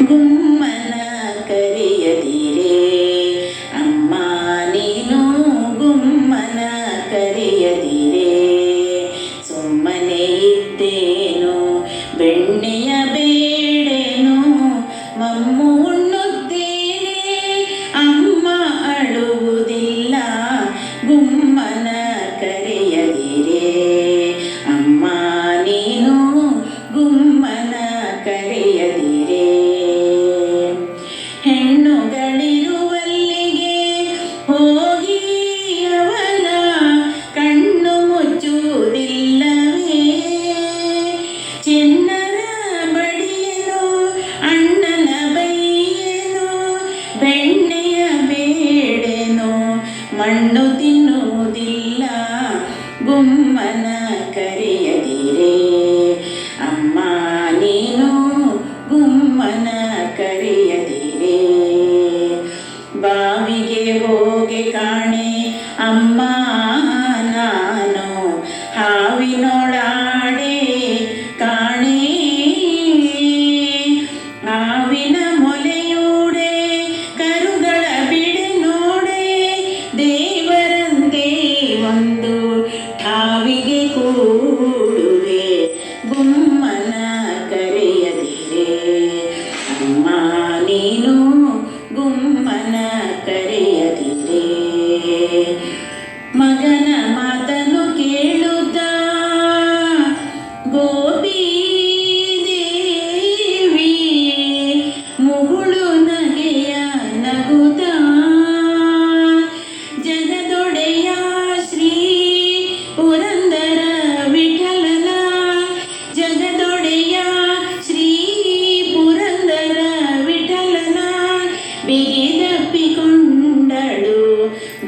ಗುಮ್ಮನ ಕರೆಯದಿರೆ ಅಮ್ಮ ನೀನು ಗುಮ್ಮನ ಕರೆಯದಿರೆ ಸುಮ್ಮನೆ ಇದ್ದೇನು ಹೆಣ್ಣುಗಳಿರುವಲ್ಲಿಗೆ ಹೋಗಿ ಅವನ ಕಣ್ಣು ಮುಚ್ಚುವುದಿಲ್ಲವೇ? ಚಿನ್ನರ ಬಡಿಯಲು ಅಣ್ಣನ ಬೈಯಲು ಬೆಣ್ಣೆಯ ಬೇಡೆನು, ಮಣ್ಣು ತಿನ್ನುವುದಿಲ್ಲ, ಗುಮ್ಮನ ಕರೆಯದಿರೆ ಹಾವಿನೊಳಾಡೆ ಕಾಣೆ. ಹಾವಿನ ಮೊಲೆಯೂಡೆ ಕರುಗಳ ಬಿಡೆ ನೋಡೆ. ದೇವರಂತೆ ಒಂದು ಠಾವಿಗೆ ಕೂಡುವೆ. ಗುಮ್ಮನ ನೀನು ಮಗನ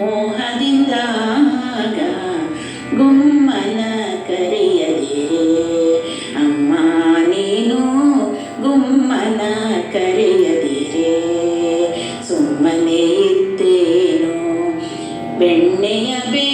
ಮೋಹದಿಂದಾಗ ಗುಮ್ಮನ ಕರೆಯದೆ ಅಮ್ಮ ನೀನು ಗುಮ್ಮನ ಕರೆಯದಿರೆ ಸುಮ್ಮನೆ ಇದ್ದೇನು? ಬೆಣ್ಣೆಯ ಬೇ